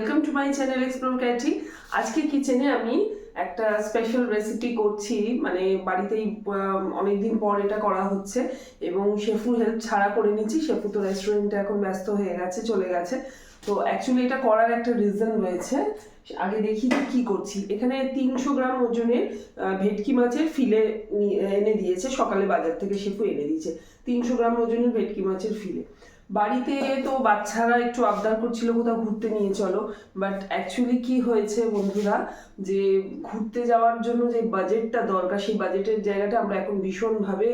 Welcome to my channel explore Katie আজকে কিচেনে আমি একটা স্পেশাল রেসিপি করছি। মানে বাড়িতেই অনেকদিন পর এটা করা হচ্ছে এবং শেফুর হেল্প ছাড়া করে নিচ্ছি শেফু তো রেস্টুরেন্টে এখন ব্যস্ত হয়ে গেছে, চলে গেছে। তো অ্যাকচুয়ালি এটা করার একটা রিজন রয়েছে। আগে দেখি যে কি করছি। এখানে তিনশো গ্রাম ওজনের ভেটকি মাছের ফিলে এনে দিয়েছে। সকালে বাজার থেকে শেফু এনে দিয়েছে। তিনশো গ্রাম ওজনের ভেটকি মাছের ফিলে বাড়িতে তো বাচ্চারা একটু আবদার করছিল কোথাও ঘুরতে নিয়ে চলো বাট অ্যাকচুয়ালি কি হয়েছে বন্ধুরা, যে ঘুরতে যাওয়ার জন্য যে বাজেটটা দরকার, সেই বাজেটের জায়গাটা আমরা এখন ভীষণভাবে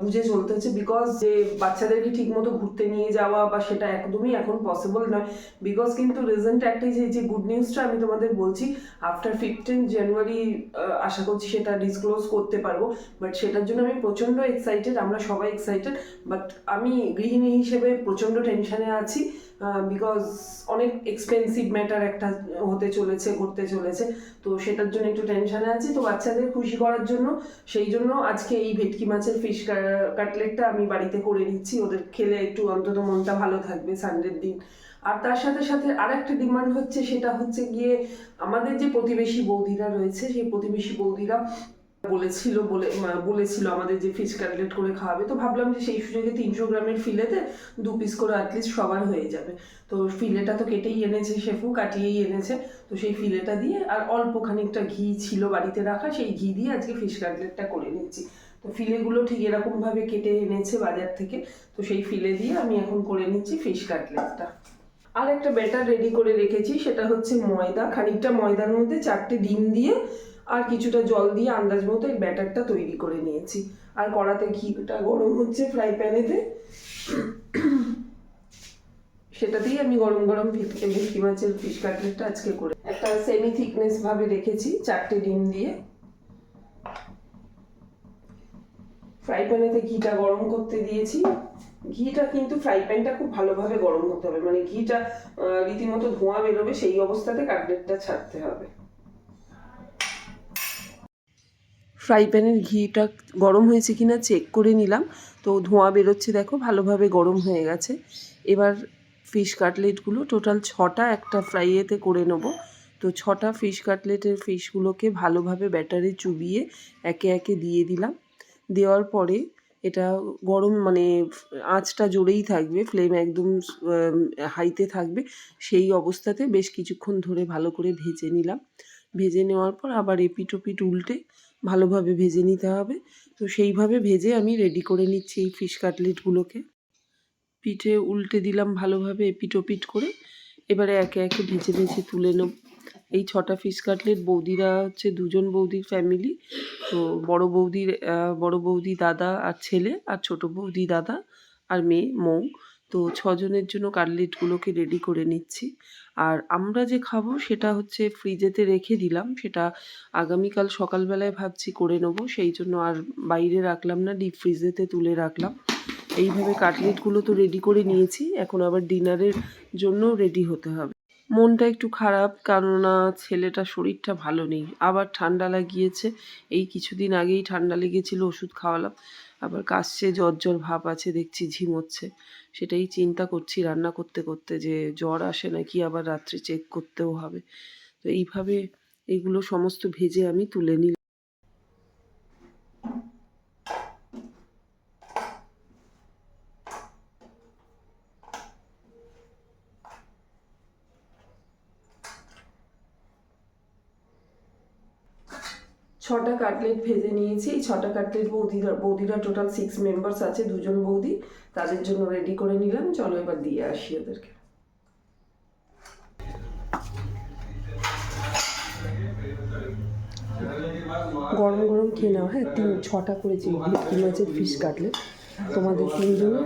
বুঝে চলতে হচ্ছে বিকজ যে বাচ্চাদেরকে ঠিকমতো ঘুরতে নিয়ে যাওয়া বা সেটা একদমই এখন পসিবল নয়। বিকজ কিন্তু রিজনটা একটাই যে যে গুড নিউজটা আমি তোমাদের বলছি আফটার ফিফটিন জানুয়ারি আশা করছি সেটা ডিসক্লোজ করতে পারব বাট সেটার জন্য আমি প্রচণ্ড এক্সাইটেড আমরা সবাই এক্সাইটেড বাট আমি গৃহিণী হিসেবে প্রচণ্ড টেনশনে আছি বিকজ অনেক এক্সপেন্সিভ ম্যাটার একটা হতে চলেছে, ঘটতে চলেছে। তো সেটার জন্য একটু টেনশনে আছি। তো বাচ্চাদের খুশি করার জন্য, সেই জন্য আজকে এই ভেটকি মাছের ফিশ কাটলেটটা আমি বাড়িতে করে নিচ্ছি। ওদের খেলে একটু অন্তত মনটা ভালো থাকবে সানডের দিন। আর তার সাথে সাথে আরেকটা ডিমান্ড হচ্ছে, সেটা হচ্ছে গিয়ে আমাদের যে প্রতিবেশী বৌদিরা রয়েছে, সেই প্রতিবেশী বৌদিরা বলেছিল বলে বলেছিল আমাদের যে ফিশ কাটলেট করে খাওয়াবে। তো ভাবলাম যে সেই সুযোগে তিনশো গ্রামের ফিলেতে দু পিস করে অ্যাটলিস্ট সবার হয়ে যাবে। তো ফিলেটা তো কেটেই এনেছে শেফু, কাটিয়েই এনেছে। তো সেই ফিলেটা দিয়ে আর অল্প খানিকটা ঘি ছিল বাড়িতে রাখা, সেই ঘি দিয়ে আজকে ফিশ কাটলেটটা করে নিচ্ছি তো ফিলেগুলো ঠিক এরকমভাবে কেটে এনেছে বাজার থেকে। তো সেই ফিলে দিয়ে আমি এখন করে নিচ্ছি ফিশ কাটলেটটা আর একটা ব্যাটার রেডি করে রেখেছি, সেটা হচ্ছে ময়দা। খানিকটা ময়দার মধ্যে চারটে ডিম দিয়ে আর কিছুটা জল দিয়ে আন্দাজ মতো এই ব্যাটারটা তৈরি করে নিয়েছি। আর কড়াতে ঘিটা গরম হচ্ছে ফ্রাই প্যানেতে। সেটা দিয়ে আমি গরম গরম ভেটকি ভেটকি মাছের ফিশ কাটলেটটা আজকে করে একটা সেমি থিকনেস ভাবে রেখেছি, চারটে ডিম দিয়ে। ফ্রাই প্যানেতে ঘিটা গরম করতে দিয়েছি। ঘিটা কিন্তু ফ্রাই প্যানটা খুব ভালোভাবে গরম হতে হবে। মানে ঘিটা রীতিমতো ধোঁয়া বেরোবে সেই অবস্থাতে কাটলেটটা ছাড়তে হবে। ফ্রাই প্যানের ঘিটা গরম হয়েছে কি না চেক করে নিলাম। তো ধোঁয়া বেরোচ্ছে দেখো, ভালোভাবে গরম হয়ে গেছে। এবার ফিশ কাটলেটগুলো টোটাল ছটা একটা ফ্রাইয়েতে করে নেব। তো ছটা ফিশ কাটলেটের ফিশগুলোকে ভালোভাবে ব্যাটারে চুবিয়ে একে একে দিয়ে দিলাম। দেওয়ার পরে এটা গরম মানে আঁচটা জোরেই থাকবে ফ্লেম একদম হাইতে থাকবে। সেই অবস্থাতে বেশ কিছুক্ষণ ধরে ভালো করে ভেজে নিলাম। ভেজে নেওয়ার পর আবার এপিট ওপিট উল্টে ভালোভাবে ভেজে নিতে হবে। তো সেইভাবে ভেজে আমি রেডি করে নিচ্ছি এই ফিশ কাটলেটগুলোকে পিঠে উল্টে দিলাম ভালোভাবে এপিট ওপিট করে। এবারে একে একে ভেজে ভেজে তুলে নেব। এই ছটা ফিশ কাটলেট বৌদিরা হচ্ছে দুজন বৌদির ফ্যামিলি তো বড় বৌদির বড় বৌদি দাদা আর ছেলে আর ছোট বৌদি দাদা আর মেয়ে, মৌ। তো ছজনের জন্য কাটলেটগুলোকে রেডি করে নিচ্ছি। আর আমরা যে খাব সেটা হচ্ছে ফ্রিজেতে রেখে দিলাম। সেটা আগামীকাল সকালবেলায় ভাবছি করে নেব। সেই জন্য আর বাইরে রাখলাম না ডিপ ফ্রিজেতে তুলে রাখলাম। এইভাবে কাটলেটগুলো তো রেডি করে নিয়েছি। এখন আবার ডিনারের জন্য রেডি হতে হবে। মনটা একটু খারাপ, কেননা ছেলেটা শরীরটা ভালো নেই। আবার ঠান্ডা লাগিয়েছে। এই কিছুদিন আগেই ঠান্ডা লেগেছিল, ওষুধ খাওয়ালাম। আবার কাশছে জ্বর জ্বর ভাব আছে, দেখছি ঝিমোচ্ছে। সেটাই চিন্তা করছি রান্না করতে করতে যে জ্বর আসে নাকি আবার রাত্রে চেক করতেও হবে। তো এইভাবে এগুলো সমস্ত ভেজে আমি তুলে নিলাম। ছটা কাটলেট ভেজে নিয়েছি। এই ছটা কাটলেট বৌদিরা বৌদিরা টোটাল সিক্স মেম্বার্স আছে, দুজন বৌদি। তাদের জন্য রেডি করে নিলাম। চলো এবার দিয়ে আসি ওদেরকে। গরম গরম খেয়ে নাও। হ্যাঁ তিন, ছটা করেছি ভেটকি মাছের ফিশ কাটলেট তোমাদের তিনজনে।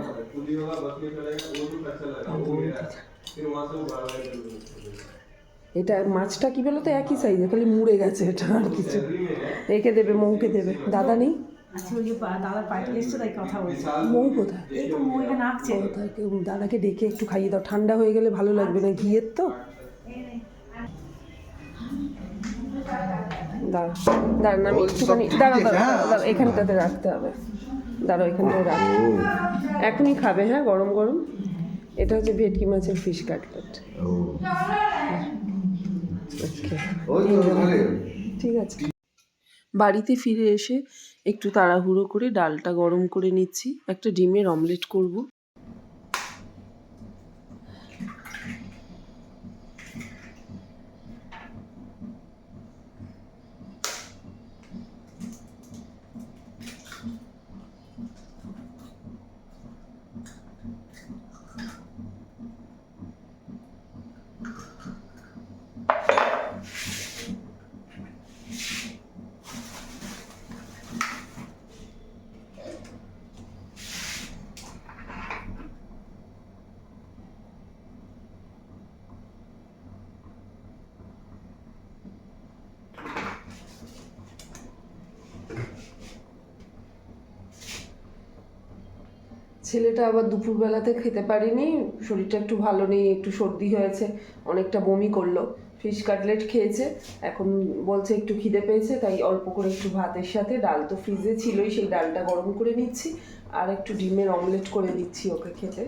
এটা মাছটা কি বলো তো একই সাইজে খালি মুড়ে গেছে এটা আর কিছু। রেখে দেবে মৌকে দেবে। দাদা নেই? আজকে ওই যে পা- দাদার পার্টি এসছে তাই কথা বলছে। মৌ কোথায়? দাদাকে ডেকে একটু খাইয়ে দাও। ঠান্ডা হয়ে গেলে ভালো লাগবে না ঘিয়ের তো? দাঁড়া দাঁড়ান আমি একটুখানি দাঁড়া দাঁড়া দাঁড়া এখানটাতে রাখতে হবে। দাঁড়া এখানটায় রাখি। এখনই খাবে হ্যাঁ গরম গরম? এটা হচ্ছে ভেটকি মাছের ফিশ কাটলেট ঠিক আছে। বাড়িতে ফিরে এসে একটু তাড়াহুড়ো করে ডালটা গরম করে নিচ্ছি। একটা ডিমের অমলেট করব। ছেলেটা আবার দুপুরবেলাতে খেতে পারিনি, শরীরটা একটু ভালো নেই, একটু সর্দি হয়েছে, অনেকটা বমি করল। ফিশ কাটলেট খেয়েছে, এখন বলছে একটু খিদে পেয়েছে, তাই অল্প করে একটু ভাতের সাথে, ডাল তো ফ্রিজে ছিলই, সেই ডালটা গরম করে নিচ্ছি, আর একটু ডিমের অমলেট করে দিচ্ছি ওকে খেতে।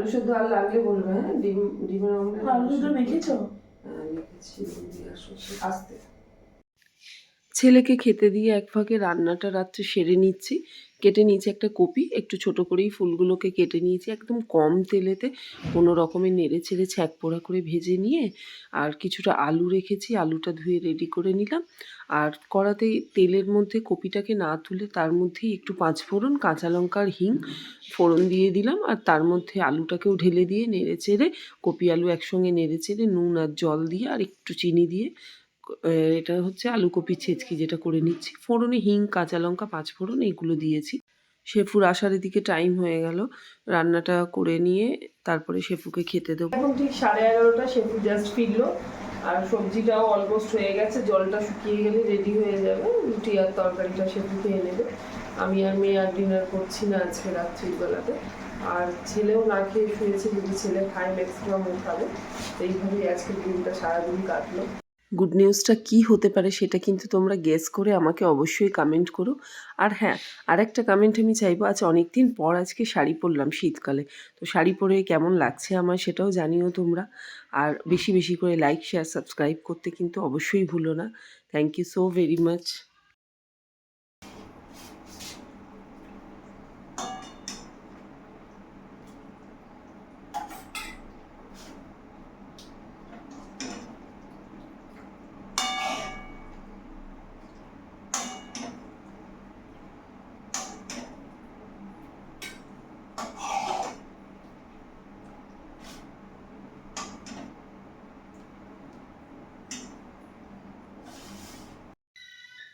আলু সেদ্ধ আর লাগলে বলবে হ্যাঁ? ডিম ডিমের আলু আলুটা মেখেছো? হ্যাঁ, মেখেছি, আস্তে। ছেলেকে খেতে দিয়ে এক ফাঁকে রান্নাটা রাত্রে সেরে নিচ্ছি। কেটে নিয়েছি একটা কপি, একটু ছোট করেই ফুলগুলোকে কেটে নিয়েছি একদম কম তেলেতে, কোনো রকমের নেড়ে ছেড়ে ছ্যাক পোড়া করে ভেজে নিয়ে, আর কিছুটা আলু রেখেছি, আলুটা ধুয়ে রেডি করে নিলাম। আর কড়াতে তেলের মধ্যে কপিটাকে না তুলে তার মধ্যেই একটু পাঁচ ফোড়ন কাঁচা লঙ্কার হিং ফোড়ন দিয়ে দিলাম, আর তার মধ্যে আলুটাকেও ঢেলে দিয়ে নেড়ে চেড়ে কপি আলু একসঙ্গে নেড়ে চেড়ে নুন আর জল দিয়ে আর একটু চিনি দিয়ে এটা হচ্ছে আলু কপি ছেচকি যেটা করে নিচ্ছি। ফোড়নে হিং, কাঁচা লঙ্কা পাঁচ ফোড়ন এগুলো দিয়েছি। শেফুর আসার দিকে টাইম হয়ে গেল। রান্নাটা করে নিয়ে তারপরে শেফুকে খেতে দেবো। এখন ঠিক সাড়ে এগারোটা, শেফু জাস্ট ফিরলো। আর সবজিটাও অলমোস্ট হয়ে গেছে। জলটা শুকিয়ে গেলে রেডি হয়ে যাবে। রুটি আর তরকারিটা সেটু খেয়ে নেবে। আমি আর মেয়ে আর ডিনার করছি না আজকে রাত্রির বেলাতে। আর ছেলেও না খেয়ে শুয়েছে, যদি ছেলে খায় ম্যাক্সিমাম খাবে। এইভাবেই আজকের দিনটা সারাদিন কাটলো। গুড নিউজটা কি হতে পারে সেটা কিন্তু তোমরা গেস করে আমাকে অবশ্যই কমেন্ট করো। আর হ্যাঁ আরেকটা কামেন্ট আমি চাইব আজ অনেক দিন পর আজকে শাড়ি পরলাম শীতকালে, তো শাড়ি পরে কেমন লাগছে আমার সেটাও জানিও তোমরা। আর বেশি বেশি করে লাইক শেয়ার সাবস্ক্রাইব করতে কিন্তু অবশ্যই ভুলো না। Thank you so very much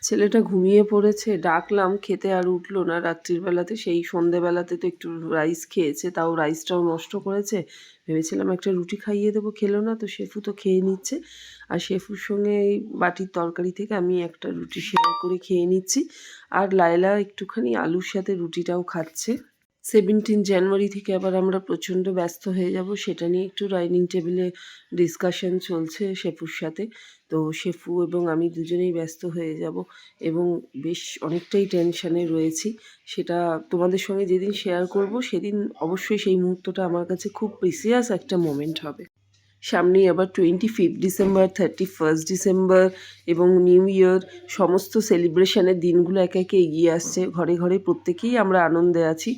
ছেলেটা ঘুমিয়ে পড়েছে, ডাকলাম, খেতে আর উঠল না। রাত্রির বেলাতে সেই সন্ধেবেলাতে তো একটু রাইস খেয়েছে, তাও রাইসটাও নষ্ট করেছে। ভেবেছিলাম একটা রুটি খাইয়ে দেবো, খেলো না, তো শেফু তো খেয়ে নিচ্ছে। আর শেফুর সঙ্গে এই বাটির তরকারি থেকে আমি একটা রুটি শেয়ার করে খেয়ে নিচ্ছি। আর লায়লা একটুখানি আলুর সাথে রুটিটাও খাচ্ছে। সেভেন্টিন জানুয়ারি থেকে আবার আমরা প্রচণ্ড ব্যস্ত হয়ে যাব, সেটা নিয়ে একটু ডাইনিং টেবিলে ডিসকাশন চলছে শেফুর সাথে। তো শেফু এবং আমি দুজনেই ব্যস্ত হয়ে যাব এবং বেশ অনেকটাই টেনশানে রয়েছি। সেটা তোমাদের সঙ্গে যেদিন শেয়ার করব, সেদিন অবশ্যই সেই মুহূর্তটা আমার কাছে খুব প্রিসিয়াস একটা মোমেন্ট হবে। সামনেই আবার twenty fifth December thirty first December এবং নিউ ইয়ার সমস্ত সেলিব্রেশনের দিনগুলো একে একে এগিয়ে আসছে। ঘরে ঘরে প্রত্যেকেই আমরা আনন্দে আছি।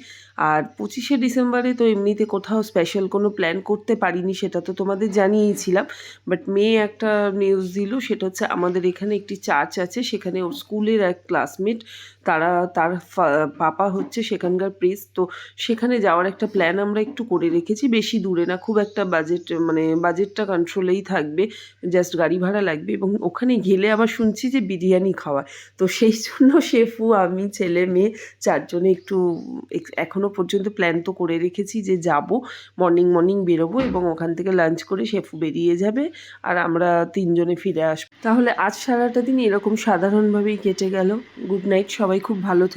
আর পঁচিশে ডিসেম্বরে তো এমনিতে কোথাও স্পেশাল কোনো প্ল্যান করতে পারিনি, সেটা তো তোমাদের জানিয়েইছিলাম বাট মেয়ে একটা নিউজ দিল, সেটা হচ্ছে আমাদের এখানে একটি চার্চ আছে, সেখানে ওর স্কুলের এক ক্লাসমেট তারা, তার পাপা হচ্ছে সেখানকার প্রেস তো সেখানে যাওয়ার একটা প্ল্যান আমরা একটু করে রেখেছি, বেশি দূরে না, খুব একটা বাজেট মানে বাজেটটা কন্ট্রোলেই থাকবে জাস্ট গাড়ি ভাড়া লাগবে এবং ওখানে গেলে আবার শুনছি যে বিরিয়ানি খাওয়ায়। তো সেই জন্য শেফু, আমি, ছেলে, মেয়ে চারজনে একটু এখ- এখনও পর্যন্ত প্ল্যান তো করে রেখেছি যে যাব মর্নিং মর্নিং বেরোবো এবং ওখান থেকে লাঞ্চ করে শেফু বেরিয়ে যাবে আর আমরা তিনজনে ফিরে আসব তাহলে আজ সারাটা দিন এরকম সাধারণভাবেই কেটে গেল। গুড নাইট সবাই খুব ভালো থেকে।